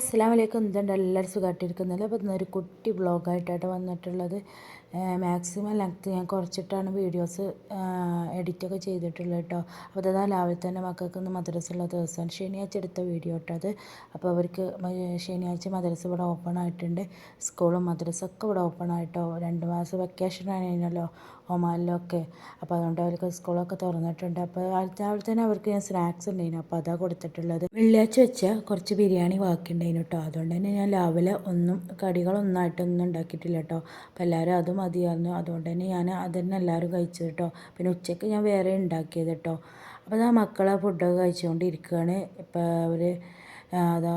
അസ്സാം വലൈക്കും എന്തുണ്ട് എല്ലാവരും സുഖമായിട്ടിരിക്കുന്നില്ല? അപ്പോൾ ഇന്നൊരു കുട്ടി ബ്ലോഗായിട്ടാണ് വന്നിട്ടുള്ളത്. മാക്സിമം ലെങ്ത്ത് ഞാൻ കുറച്ചിട്ടാണ് വീഡിയോസ് എഡിറ്റൊക്കെ ചെയ്തിട്ടുള്ളത് കേട്ടോ. അപ്പോൾ അതാ രാവിലെ തന്നെ മക്കൾക്ക് ഇന്ന് മദ്രസ ഉള്ള ദിവസമാണ് ശനിയാഴ്ച എടുത്ത വീഡിയോ കേട്ടോ അത്. അപ്പോൾ അവർക്ക് ശനിയാഴ്ച മദ്രസ ഇവിടെ ഓപ്പൺ ആയിട്ടുണ്ട്. സ്കൂളും മദ്രസ ഒക്കെ ഇവിടെ ഓപ്പൺ ആയിട്ടോ. രണ്ട് മാസം വെക്കേഷൻ കഴിഞ്ഞല്ലോ ഒമാനിലൊക്കെ അപ്പോൾ അതുകൊണ്ട് അവർക്ക് സ്കൂളൊക്കെ തുറന്നിട്ടുണ്ട്. അപ്പോൾ രാവിലെ തന്നെ അവർക്ക് ഞാൻ സ്നാക്സ് ഉണ്ടായിരുന്നു അപ്പോൾ അതാ കൊടുത്തിട്ടുള്ളത്. വെള്ളിയാഴ്ച വെച്ച കുറച്ച് ബിരിയാണി ബാക്കിയുണ്ടായിരുന്നു കേട്ടോ. അതുകൊണ്ട് തന്നെ ഞാൻ രാവിലെ ഒന്നും കടികളൊന്നായിട്ടൊന്നും ഉണ്ടാക്കിയിട്ടില്ല കേട്ടോ. അപ്പോൾ എല്ലാവരും അത് മതിയായിരുന്നു. അതുകൊണ്ട് തന്നെ ഞാൻ അതന്നെ എല്ലാവരും കഴിച്ചത് കേട്ടോ. പിന്നെ ഉച്ചയ്ക്ക് ഞാൻ വേറെ ഉണ്ടാക്കിയത് കേട്ടോ. അപ്പോൾ ആ മക്കളെ ഫുഡൊക്കെ കഴിച്ചുകൊണ്ടിരിക്കുകയാണ്. ഇപ്പോൾ അവർ അതാ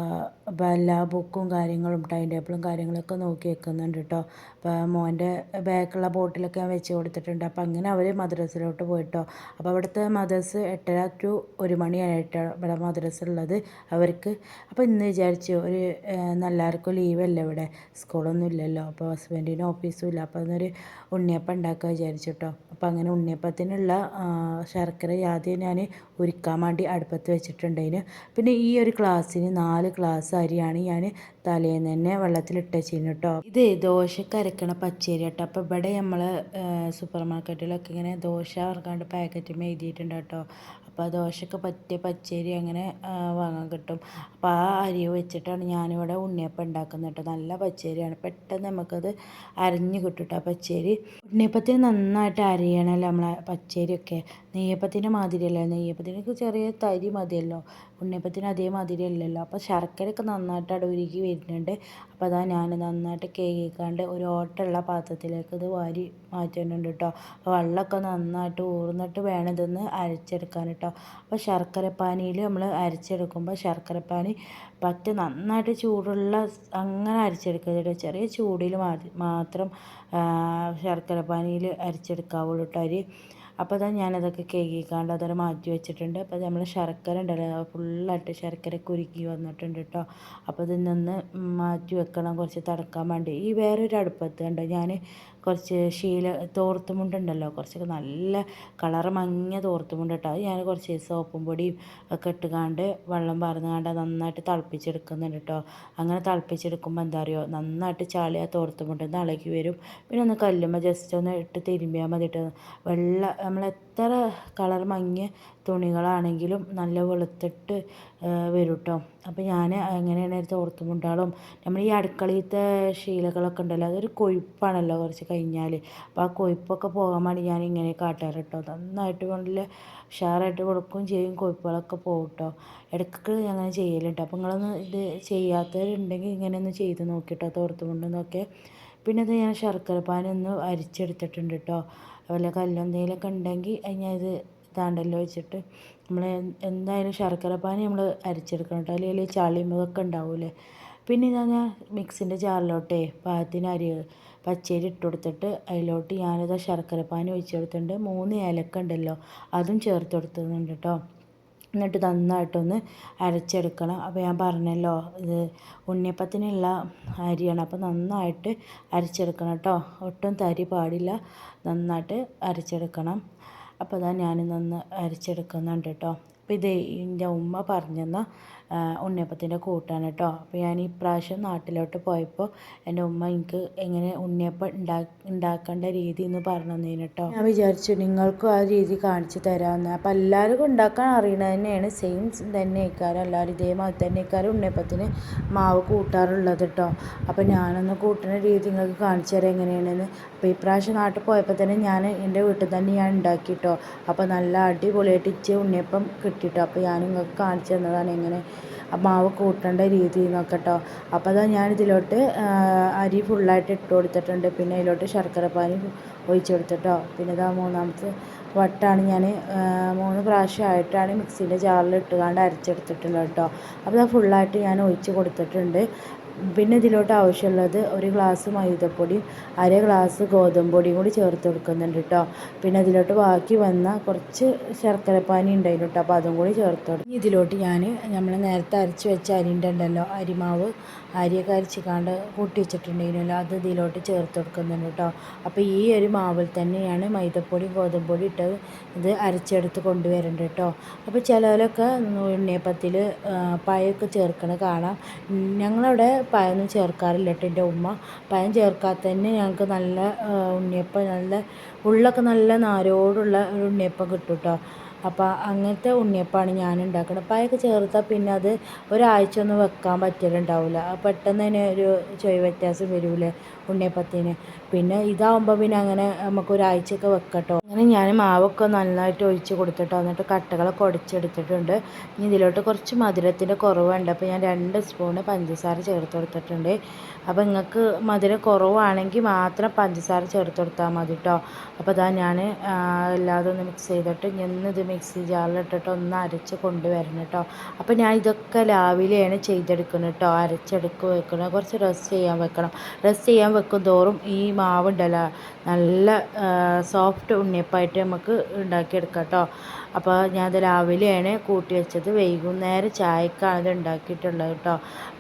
അപ്പോൾ എല്ലാ ബുക്കും കാര്യങ്ങളും ടൈം ടേബിളും കാര്യങ്ങളൊക്കെ നോക്കി വെക്കുന്നുണ്ട് കേട്ടോ അപ്പോൾ മോന്റെ ബാക്കുള്ള ബോട്ടിലൊക്കെ ഞാൻ വെച്ച് കൊടുത്തിട്ടുണ്ട്. അപ്പോൾ അങ്ങനെ അവർ മദ്രസയിലോട്ട് പോയിട്ടോ. അപ്പോൾ അവിടുത്തെ മദ്രസ് എട്ടര ടു ഒരു മണിയാണ് എട്ട ഇവിടെ മദ്രസ ഉള്ളത് അവർക്ക്. അപ്പോൾ ഇന്ന് വിചാരിച്ചു ഒരു എല്ലാവർക്കും ലീവല്ലേ ഇവിടെ. സ്കൂളൊന്നും ഇല്ലല്ലോ. അപ്പോൾ ഹസ്ബൻഡിന് ഓഫീസും ഇല്ല. അപ്പോൾ അതൊരു ഉണ്ണിയപ്പം ഉണ്ടാക്കുക വിചാരിച്ചു കേട്ടോ അപ്പോൾ അങ്ങനെ ഉണ്ണിയപ്പത്തിനുള്ള ശർക്കര ആദ്യം ഞാൻ ഉരുക്കാൻ വേണ്ടി അടുപ്പത്ത് വെച്ചിട്ടുണ്ടതിന് പിന്നെ ഈ ഒരു ക്ലാസ്സിന് നാല് ഗ്ലാസ് അരിയാണ് ഞാൻ തലേന്ന് തന്നെ വെള്ളത്തിലിട്ട് വെച്ചിരുന്നു കേട്ടോ ഇത് ദോശക്ക് അരക്കണ പച്ചരി കേട്ടോ അപ്പോൾ ഇവിടെ നമ്മൾ സൂപ്പർ മാർക്കറ്റിലൊക്കെ ഇങ്ങനെ ദോശ വറക്കാണ്ട് പാക്കറ്റ് എഴുതിയിട്ടുണ്ട് കേട്ടോ അപ്പോൾ ദോശക്ക് പറ്റിയ പച്ചരി അങ്ങനെ വാങ്ങാൻ കിട്ടും. അപ്പോൾ ആ അരി വെച്ചിട്ടാണ് ഞാനിവിടെ ഉണ്ണിയപ്പം ഉണ്ടാക്കുന്നത് കേട്ടോ നല്ല പച്ചരിയാണ്. പെട്ടെന്ന് നമുക്കത് അരഞ്ഞ് കിട്ടും കേട്ടോ പച്ചരി. ഉണ്ണിയപ്പത്തിന് നന്നായിട്ട് അരിയണമല്ലോ നമ്മളെ പച്ചരിയൊക്കെ. നെയ്യപ്പത്തിന്റെ മാതിരിയല്ല? നെയ്യപ്പത്തിനൊക്കെ ചെറിയ തരി മതിയല്ലോ. ഉണ്ണിയപ്പത്തിന് അതേ മാതിരി അല്ലല്ലോ. അപ്പോൾ ശർക്കരയൊക്കെ നന്നായിട്ട് അവിടെ ഉരുകി വരുന്നുണ്ട്. അപ്പോൾ അതാ ഞാൻ നന്നായിട്ട് കേൾക്കാണ്ട് ഒരു ഓട്ടമുള്ള പാത്രത്തിലേക്ക് ഇത് വാരി മാറ്റുന്നുണ്ട് കേട്ടോ അപ്പോൾ വെള്ളമൊക്കെ നന്നായിട്ട് ഊർന്നിട്ട് വേണം ഇതൊന്ന് അരച്ചെടുക്കാൻ കേട്ടോ അപ്പോൾ ശർക്കരപ്പാനിയിൽ നമ്മൾ അരച്ചെടുക്കുമ്പോൾ ശർക്കരപ്പാനി പറ്റ നന്നായിട്ട് ചൂടുള്ള അങ്ങനെ അരച്ചെടുക്കരുത് ചെറിയ ചൂടിൽ മാത്രം ശർക്കരപ്പാനിയിൽ അരച്ചെടുക്കാവുള്ളൂ കേട്ടോ അരി. അപ്പോൾ അതാ ഞാനതൊക്കെ കേക്കിക്കാണ്ട് അതൊരു മാറ്റി വെച്ചിട്ടുണ്ട്. അപ്പോൾ നമ്മൾ ശർക്കര ഉണ്ടല്ലോ ഫുള്ളായിട്ട് ശർക്കര കുരുക്കി വന്നിട്ടുണ്ട് കേട്ടോ അപ്പോൾ ഇതിൽ മാറ്റി വെക്കണം കുറച്ച് തടക്കാൻ വേണ്ടി. ഈ വേറൊരു അടുപ്പത്ത് കണ്ടോ ഞാൻ കുറച്ച് ശീല തോർത്തുമുണ്ടുണ്ടല്ലോ. കുറച്ചൊക്കെ നല്ല കളർ മങ്ങിയ തോർത്തുമുണ്ട് കേട്ടോ അത് ഞാൻ കുറച്ച് സോപ്പും പൊടിയും ഒക്കെ ഇട്ടുകാണ്ട് വെള്ളം പറന്നുകാണ്ട് നന്നായിട്ട് തിളപ്പിച്ചെടുക്കുന്നുണ്ട് കേട്ടോ അങ്ങനെ തിളപ്പിച്ചെടുക്കുമ്പോൾ എന്താ അറിയോ? നന്നായിട്ട് ചാളി ആ തോർത്തുമുണ്ട് ഇളകി വരും. പിന്നെ ഒന്ന് കല്ലുമ്പോൾ ജസ്റ്റ് ഒന്ന് ഇട്ട് തിരുമ്പിയാൽ മതി കേട്ടോ വെള്ളം നമ്മൾ എത്ര കളർ മങ്ങിയ തുണികളാണെങ്കിലും നല്ല വെളുത്തിട്ട് വരും കേട്ടോ അപ്പോൾ ഞാൻ എങ്ങനെയാണ് തോർത്തുമുണ്ടാളും നമ്മൾ ഈ അടുക്കളയിലത്തെ ശീലകളൊക്കെ ഉണ്ടല്ലോ അതൊരു കൊഴുപ്പാണല്ലോ കുറച്ച് കഴിഞ്ഞാൽ അപ്പോൾ ആ കൊഴുപ്പൊക്കെ പോകാൻ വേണ്ടി ഞാൻ ഇങ്ങനെ കാട്ടാറ് കേട്ടോ നന്നായിട്ട് കൊണ്ടില്ല ഉഷാറായിട്ട് കൊടുക്കുകയും ചെയ്യും കൊഴുപ്പുകളൊക്കെ പോകും കേട്ടോ ഇടയ്ക്ക് അങ്ങനെ ചെയ്യലുണ്ട്. അപ്പോൾ നിങ്ങളൊന്ന് ഇത് ചെയ്യാത്തവരുണ്ടെങ്കിൽ ഇങ്ങനെ ഒന്ന് ചെയ്ത് നോക്കിട്ടോ തോർത്തുമുണ്ടെന്നൊക്കെ. പിന്നെ ഇത് ഞാൻ ശർക്കര പാനൊന്ന് അരിച്ചെടുത്തിട്ടുണ്ട് കേട്ടോ അതുപോലെ കല്ലെന്തെങ്കിലുമൊക്കെ ഉണ്ടെങ്കിൽ ഞാൻ ഇത് ഇതാണ്ടല്ലോ വെച്ചിട്ട് നമ്മൾ എന്തായാലും ശർക്കര പാനി നമ്മൾ അരിച്ചെടുക്കണം കേട്ടോ അല്ലെങ്കിൽ ചളിമുഖമൊക്കെ ഉണ്ടാവില്ലേ. പിന്നെ ഇതാ ഞാൻ മിക്സിന്റെ ജാറിലോട്ടേ പാകത്തിന് അരി പച്ചരി ഇട്ട് കൊടുത്തിട്ട് അതിലോട്ട് ഞാനിതാ ശർക്കര പാനി ഒഴിച്ച് കൊടുത്തിട്ടുണ്ട്. മൂന്ന് ഏലക്ക ഉണ്ടല്ലോ അതും ചേർത്ത് കൊടുത്തിട്ടുണ്ട് കേട്ടോ എന്നിട്ട് നന്നായിട്ടൊന്ന് അരച്ചെടുക്കണം. അപ്പോൾ ഞാൻ പറഞ്ഞല്ലോ ഇത് ഉണ്ണിയപ്പത്തിനുള്ള അരിയാണ്. അപ്പോൾ നന്നായിട്ട് അരച്ചെടുക്കണം കേട്ടോ ഒട്ടും തരി പാടില്ല. നന്നായിട്ട് അരച്ചെടുക്കണം. അപ്പോൾ അതാ ഞാൻ നന്ന് അരച്ചെടുക്കുന്നുണ്ട് കേട്ടോ അപ്പോൾ ഇത് എന്റെ ഉമ്മ പറഞ്ഞെന്ന ഉണ്ണിയപ്പത്തിന്റെ കൂട്ടാണ് കേട്ടോ അപ്പോൾ ഞാൻ ഈ പ്രാവശ്യം നാട്ടിലോട്ട് പോയപ്പോൾ എന്റെ ഉമ്മ എനിക്ക് എങ്ങനെ ഉണ്ണിയപ്പം ഉണ്ടാ ഉണ്ടാക്കേണ്ട രീതി എന്ന് പറഞ്ഞു തന്നേന് കേട്ടോ ഞാൻ വിചാരിച്ചു നിങ്ങൾക്കും ആ രീതി കാണിച്ചു തരാമെന്ന് അപ്പോൾ എല്ലാവർക്കും ഉണ്ടാക്കാൻ അറിയണത് തന്നെയാണ്. സെയിം തന്നെ ഇക്കാരം എല്ലാവരും ഇതേമാതിരി തന്നെ ഇക്കാരം ഉണ്ണിയപ്പത്തിന് മാവ് കൂട്ടാറുള്ളത് കേട്ടോ അപ്പോൾ ഞാനൊന്ന് കൂട്ടുന്ന രീതി നിങ്ങൾക്ക് കാണിച്ചു തരാം എങ്ങനെയാണെന്ന്. അപ്പോൾ ഈ പ്രാവശ്യം നാട്ടിൽ പോയപ്പോൾ തന്നെ ഞാൻ എന്റെ വീട്ടിൽ തന്നെ ഞാൻ ഉണ്ടാക്കി കേട്ടോ അപ്പോൾ നല്ല അടിപൊളിയായിട്ട് ഇച്ചിരി ഉണ്ണിയപ്പം കിട്ടിട്ടോ. അപ്പോൾ ഞാൻ നിങ്ങൾക്ക് കാണിച്ചു തന്നതാണ് എങ്ങനെ മാവ് കൂട്ടേണ്ട രീതി എന്നൊക്കെ കേട്ടോ അപ്പോൾ അതാ ഞാൻ ഇതിലോട്ട് അരി ഫുള്ളായിട്ട് ഇട്ട് കൊടുത്തിട്ടുണ്ട്. പിന്നെ അതിലോട്ട് ശർക്കര പാനി ഒഴിച്ചു കൊടുത്തിട്ടോ. പിന്നെ ഇതാ മൂന്നാമത്തെ വട്ടാണ് ഞാൻ മൂന്ന് പ്രാവശ്യമായിട്ടാണ് മിക്സീന്റെ ജാറിൽ ഇട്ടുകൊണ്ട് അരച്ചെടുത്തിട്ടുള്ളത് കേട്ടോ അപ്പോൾ അത് ഫുള്ളായിട്ട് ഞാൻ ഒഴിച്ച് കൊടുത്തിട്ടുണ്ട്. പിന്നെ ഇതിലോട്ട് ആവശ്യമുള്ളത് ഒരു ഗ്ലാസ് മൈദപ്പൊടിയും അര ഗ്ലാസ് ഗോതമ്പ് പൊടിയും കൂടി ചേർത്ത് കൊടുക്കുന്നുണ്ട് കേട്ടോ പിന്നെ ഇതിലോട്ട് ബാക്കി വന്ന കുറച്ച് ശർക്കരപ്പാനി ഉണ്ടായിരുന്നു കേട്ടോ അപ്പോൾ അതും കൂടി ചേർത്ത് കൊടുക്കും ഇതിലോട്ട് ഞാൻ നമ്മൾ നേരത്തെ അരച്ച് വെച്ച അരിന്റെ ഉണ്ടല്ലോ അരിമാവ് അരിയൊക്കെ അരച്ചിക്കാണ്ട് കൂട്ടി വെച്ചിട്ടുണ്ടായിരുന്നല്ലോ അത് ഇതിലോട്ട് ചേർത്ത് കൊടുക്കുന്നുണ്ട് കേട്ടോ അപ്പോൾ ഈ ഒരു മാവിൽ തന്നെയാണ് മൈദപ്പൊടി ഗോതമ്പ് പൊടി ഇട്ടത് ഇത് അരച്ചെടുത്ത് കൊണ്ടുവരേണ്ടത് കേട്ടോ അപ്പോൾ ചിലരൊക്കെ ഉണ്ണിയപ്പത്തിൽ പായൊക്കെ ചേർക്കണ കാണാം. ഞങ്ങളവിടെ പഴമൊന്നും ചേർക്കാറില്ല കേട്ടോ എന്റെ ഉമ്മ. പഴം ചേർക്കാത്ത തന്നെ ഞങ്ങൾക്ക് നല്ല ഉണ്ണിയപ്പം നല്ല ഉള്ളൊക്കെ നല്ല നാരോടുള്ള ഒരു ഉണ്ണിയപ്പം കിട്ടും കേട്ടോ. അപ്പോൾ അങ്ങനത്തെ ഉണ്ണിയപ്പമാണ് ഞാൻ ഉണ്ടാക്കുന്നത് പായൊക്കെ ചേർത്താൽ പിന്നെ അത് ഒരാഴ്ച ഒന്നും വെക്കാൻ പറ്റലുണ്ടാവില്ല പെട്ടെന്ന് തന്നെ ഒരു ചൊയ് വ്യത്യാസം വരൂലേ ഉണ്ണിയപ്പത്തിന്. പിന്നെ ഇതാവുമ്പോൾ പിന്നെ അങ്ങനെ നമുക്ക് ഒരാഴ്ചയൊക്കെ വെക്കട്ടോ. അങ്ങനെ ഞാൻ മാവൊക്കെ നന്നായിട്ട് ഒഴിച്ച് കൊടുത്തിട്ടോ. എന്നിട്ട് കട്ടകളൊക്കെ ഉടച്ചെടുത്തിട്ടുണ്ട് ഇനി ഇതിലോട്ട് കുറച്ച് മധുരത്തിന്റെ കുറവുണ്ട്. അപ്പോൾ ഞാൻ രണ്ട് സ്പൂണ് പഞ്ചസാര ചേർത്ത് കൊടുത്തിട്ടുണ്ട്. അപ്പോൾ നിങ്ങൾക്ക് മധുരം കുറവാണെങ്കിൽ മാത്രം പഞ്ചസാര ചേർത്ത് കൊടുത്താൽ മതി കേട്ടോ അപ്പോൾ അതാ ഞാൻ എല്ലാതും ഒന്ന് മിക്സ് ചെയ്തിട്ട് ഞാൻ ഇത് മിക്സി ജാറിലിട്ടിട്ട് ഒന്ന് അരച്ച് കൊണ്ടുവരണം കേട്ടോ. അപ്പോൾ ഞാൻ ഇതൊക്കെ രാവിലെയാണ് ചെയ്തെടുക്കുന്നത് കേട്ടോ. അരച്ചെടുക്കുക വെക്കണം. കുറച്ച് റെസ്റ്റ് ചെയ്യാൻ വെക്കണം. റെസ്റ്റ് ചെയ്യാൻ വെക്കും തോറും ഈ മാവ് ഉണ്ടല്ലോ. നല്ല സോഫ്റ്റ് ഉണ്ണിയപ്പമായിട്ട് നമുക്ക് ഉണ്ടാക്കിയെടുക്കാം കേട്ടോ. അപ്പോൾ ഞാൻ ഞാനത് രാവിലെയാണ് കൂട്ടി വെച്ചത്. വൈകുന്നേരം ചായക്കാണ് ഇത് ഉണ്ടാക്കിയിട്ടുള്ളത് കേട്ടോ.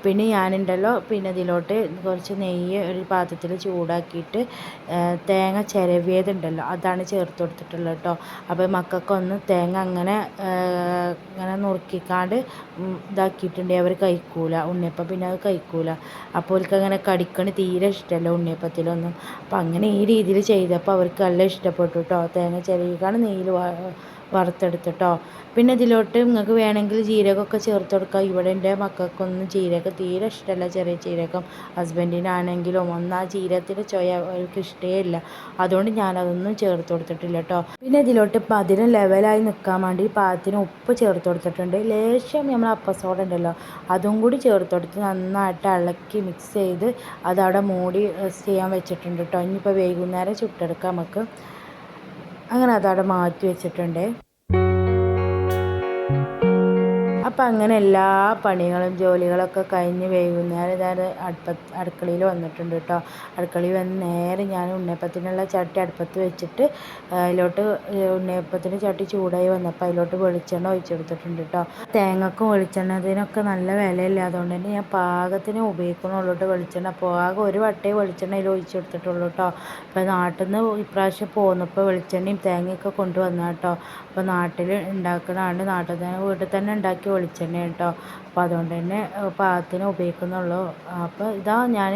പിന്നെ ഞാനുണ്ടല്ലോ പിന്നെ ഇതിലോട്ട് കുറച്ച് നെയ്യ് ഒരു പാത്രത്തിൽ ചൂടാക്കിയിട്ട് തേങ്ങ ചിരവിയതുണ്ടല്ലോ അതാണ് ചേർത്ത് കൊടുത്തിട്ടുള്ളത് കേട്ടോ. അപ്പോൾ മക്കൾക്കൊന്ന് തേങ്ങ അങ്ങനെ അങ്ങനെ നുറുക്കിക്കാണ്ട് ഇതാക്കിയിട്ടുണ്ടെങ്കിൽ അവർ കഴിക്കൂല ഉണ്ണിയപ്പം പിന്നെ അത് കഴിക്കൂല. അപ്പോൾ അവർക്ക് അങ്ങനെ കടിക്കണ തീരെ ഇഷ്ടമല്ല ഉണ്ണിയപ്പത്തിലൊന്നും. അപ്പം അങ്ങനെ ഈ രീതിയിൽ ചെയ്തപ്പോൾ അവർക്ക് നല്ല ഇഷ്ടപ്പെട്ടു കേട്ടോ തേങ്ങ ചിരവിക്കാണ് നെയ്യിൽ വറുത്തെടുത്തിട്ടോ. പിന്നെ ഇതിലോട്ട് നിങ്ങൾക്ക് വേണമെങ്കിൽ ജീരകമൊക്കെ ചേർത്ത് കൊടുക്കാം. ഇവിടെ എന്റെ മക്കൾക്കൊന്നും ജീരകം തീരെ ഇഷ്ടമല്ല ചെറിയ ജീരകം. ഹസ്ബൻഡിനാണെങ്കിലും ഒന്നും ആ ജീരകത്തിന്റെ ചൊയ അവർക്ക് ഇഷ്ടമേ ഇല്ല. അതുകൊണ്ട് ഞാനതൊന്നും ചേർത്ത് കൊടുത്തിട്ടില്ല കേട്ടോ. പിന്നെ ഇതിലോട്ട് ഇപ്പം അതിന് ലെവലായി നിൽക്കാൻ വേണ്ടി പാകത്തിന് ഉപ്പ് ചേർത്ത് കൊടുത്തിട്ടുണ്ട്. ലേശം നമ്മൾ അപ്പസോട ഉണ്ടല്ലോ അതും കൂടി ചേർത്ത് കൊടുത്ത് നന്നായിട്ട് ഇളക്കി മിക്സ് ചെയ്ത് അതവിടെ മൂടി റെസ്റ്റ് ചെയ്യാൻ വെച്ചിട്ടുണ്ട് കേട്ടോ. ഇനിയിപ്പോൾ വൈകുന്നേരം ചുട്ടെടുക്കാം നമുക്ക്. അങ്ങനെ അതവിടെ മാറ്റി വെച്ചിട്ടുണ്ട്. അപ്പം അങ്ങനെ എല്ലാ പണികളും ജോലികളൊക്കെ കഴിഞ്ഞ് വൈകുന്നേരം ഞാൻ അടുപ്പത്ത് അടുക്കളയിൽ വന്നിട്ടുണ്ട് കേട്ടോ അടുക്കളയിൽ വന്ന് നേരെ ഞാൻ ഉണ്ണിയപ്പത്തിനുള്ള ചട്ടി അടുപ്പത്ത് വെച്ചിട്ട് അതിലോട്ട് ഉണ്ണിയപ്പത്തിന്റെ ചട്ടി ചൂടായി വന്നപ്പോൾ അതിലോട്ട് വെളിച്ചെണ്ണ ഒഴിച്ചെടുത്തിട്ടുണ്ട് കേട്ടോ തേങ്ങക്കും വെളിച്ചെണ്ണത്തിനൊക്കെ നല്ല വിലയില്ല അതുകൊണ്ട് തന്നെ ഞാൻ പാകത്തിന് ഉപയോഗിക്കണുള്ളൂ കേട്ടോ വെളിച്ചെണ്ണ. ആകെ ഒരു വട്ടേ വെളിച്ചെണ്ണ അതിൽ ഒഴിച്ചെടുത്തിട്ടുള്ളൂ കേട്ടോ അപ്പോൾ നാട്ടിൽ നിന്ന് ഇപ്രാവശ്യം പോന്നപ്പോൾ വെളിച്ചെണ്ണയും തേങ്ങയൊക്കെ കൊണ്ടുവന്നാട്ടോ അപ്പോൾ നാട്ടിൽ ഉണ്ടാക്കുന്നതാണ് നാട്ടിൽ തന്നെ വീട്ടിൽ തന്നെ ഉണ്ടാക്കി വെളിച്ചെണ്ണ കേട്ടോ. അപ്പോൾ അതുകൊണ്ട് തന്നെ പാകത്തിന് ഉപയോഗിക്കുന്നുള്ളൂ. അപ്പോൾ ഇതാ ഞാൻ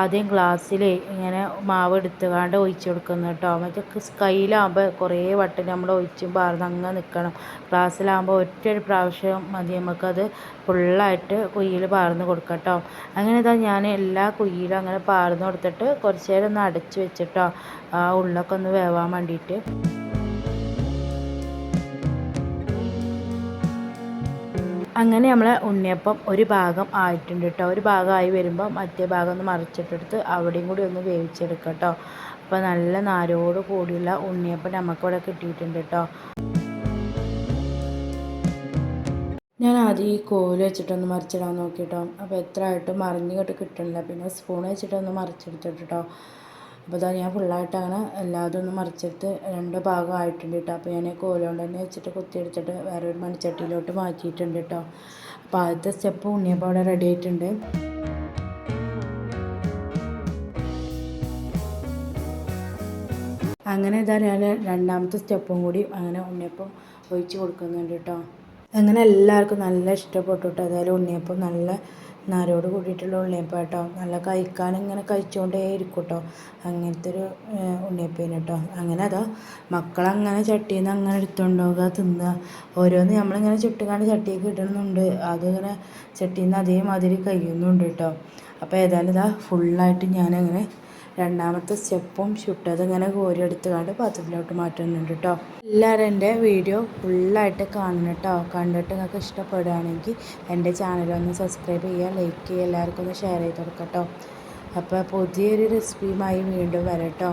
ആദ്യം ഗ്ലാസ്സിൽ ഇങ്ങനെ മാവ് എടുത്തുകൊണ്ട് ഒഴിച്ചു കൊടുക്കുന്നു കേട്ടോ. മറ്റേ കയ്യിലാകുമ്പോൾ കുറേ വട്ടം നമ്മൾ ഒഴിച്ചും പാർന്ന് അങ്ങ് നിൽക്കണം ഗ്ലാസ്സിലാകുമ്പോൾ ഒറ്റ ഒരു പ്രാവശ്യം മതി നമുക്കത് ഫുള്ളായിട്ട് കുയ്യിൽ പാർന്ന് കൊടുക്കാം കേട്ടോ. അങ്ങനെ ഇതാ ഞാൻ എല്ലാ കുയ്യിലും അങ്ങനെ പാർന്ന് കൊടുത്തിട്ട് കുറച്ച് നേരം ഒന്ന് അടച്ച് വെച്ചിട്ടോ. ആ ഉള്ളൊക്കെ ഒന്ന് വേവാൻ വേണ്ടിയിട്ട്. അങ്ങനെ നമ്മൾ ഉണ്ണിയപ്പം ഒരു ഭാഗം ആയിട്ടുണ്ട് കേട്ടോ ഒരു ഭാഗമായി വരുമ്പോൾ മറ്റേ ഭാഗം ഒന്ന് മറിച്ചിട്ടെടുത്ത് അവിടെയും കൂടി ഒന്ന് വേവിച്ചെടുക്കാം കേട്ടോ അപ്പോൾ നല്ല നാരോട് കൂടിയുള്ള ഉണ്ണിയപ്പം നമുക്കിവിടെ കിട്ടിയിട്ടുണ്ട് കേട്ടോ ഞാൻ ആദ്യം ഈ കോൽ വെച്ചിട്ടൊന്ന് മറിച്ചിടാൻ നോക്കി കേട്ടോ അപ്പോൾ എത്ര ആയിട്ടും മറിഞ്ഞ് കേട്ട് കിട്ടണില്ല. പിന്നെ സ്പൂൺ വെച്ചിട്ടൊന്ന് മറിച്ചെടുത്തിട്ട് അപ്പോൾ ഇതാ ഞാൻ ഫുള്ളായിട്ട് അങ്ങനെ എല്ലാതും ഒന്ന് മറിച്ചെടുത്ത് രണ്ട് ഭാഗം ആയിട്ടുണ്ട് കേട്ടോ. അപ്പോൾ ഞാൻ കോലുകൊണ്ട് തന്നെ വെച്ചിട്ട് കുത്തിയെടുത്തിട്ട് വേറെ ഒരു മണിച്ചട്ടിയിലോട്ട് മാറ്റിയിട്ടുണ്ട് കേട്ടോ. അപ്പോൾ ആദ്യത്തെ സ്റ്റെപ്പ് ഉണ്ണിയപ്പോൾ അവിടെ റെഡി ആയിട്ടുണ്ട്. അങ്ങനെ ഇതാ ഞാൻ രണ്ടാമത്തെ സ്റ്റെപ്പും കൂടി അങ്ങനെ ഉണ്ണിയപ്പം ഒഴിച്ച് കൊടുക്കുന്നുണ്ട് കേട്ടോ. അങ്ങനെ എല്ലാവർക്കും നല്ല ഇഷ്ടപ്പെട്ടു കേട്ടോ. അതായത് ഉണ്ണിയപ്പം നല്ല നാരോട് കൂടിയിട്ടുള്ള ഉണ്ണിയപ്പം കേട്ടോ. നല്ല കഴിക്കാൻ ഇങ്ങനെ കഴിച്ചുകൊണ്ടേ ഇരിക്കും കേട്ടോ അങ്ങനത്തെ ഒരു ഉണ്ണിയപ്പേന് കേട്ടോ. അങ്ങനെ അതോ മക്കളങ്ങനെ ചട്ടിയിൽ നിന്ന് അങ്ങനെ എടുത്തുകൊണ്ട് പോകുക തിന്നുക ഓരോന്ന് നമ്മളിങ്ങനെ ചുട്ടുകാണ്ട് ചട്ടിയൊക്കെ കിട്ടണമെന്നുണ്ട് അതിങ്ങനെ ചട്ടിയിൽ നിന്ന് അതേമാതിരി കഴിയുന്നുണ്ട് കേട്ടോ. അപ്പോൾ ഏതായാലും ഇതാ ഫുള്ളായിട്ട് ഞാനങ്ങനെ രണ്ടാമത്തെ സ്റ്റെപ്പും ചുട്ടത് ഇങ്ങനെ കോരിയെടുത്തുകൊണ്ട് പാത്രത്തിലോട്ട് മാറ്റുന്നുണ്ട് കേട്ടോ എല്ലാവരും എന്റെ വീഡിയോ ഫുള്ളായിട്ട് കാണണം കേട്ടോ കണ്ടിട്ട് നിങ്ങൾക്ക് ഇഷ്ടപ്പെടുകയാണെങ്കിൽ എന്റെ ഒന്ന് സബ്സ്ക്രൈബ് ചെയ്യുക ലൈക്ക് ചെയ്യുക എല്ലാവർക്കും ഒന്ന് ഷെയർ ചെയ്ത് കൊടുക്കട്ടോ കേട്ടോ അപ്പോൾ പുതിയൊരു റെസിപ്പിയുമായി വീണ്ടും വരാം കേട്ടോ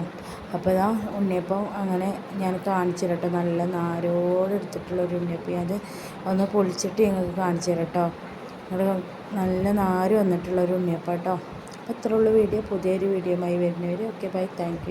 അപ്പോൾ ഇതാ ഉണ്ണിയപ്പം അങ്ങനെ ഞാൻ കാണിച്ചു തരട്ടോ നല്ല നാരോട് എടുത്തിട്ടുള്ള ഒരു ഉണ്ണിയപ്പം. അത് ഒന്ന് പൊളിച്ചിട്ട് ഞങ്ങൾക്ക് കാണിച്ചു തരട്ടോ നല്ല നാര് വന്നിട്ടുള്ള ഒരു ഉണ്ണിയപ്പം കേട്ടോ അപ്പോൾ വീഡിയോ. പുതിയൊരു വീഡിയോയുമായി വരുന്നവർ ഓക്കെ ബൈ താങ്ക്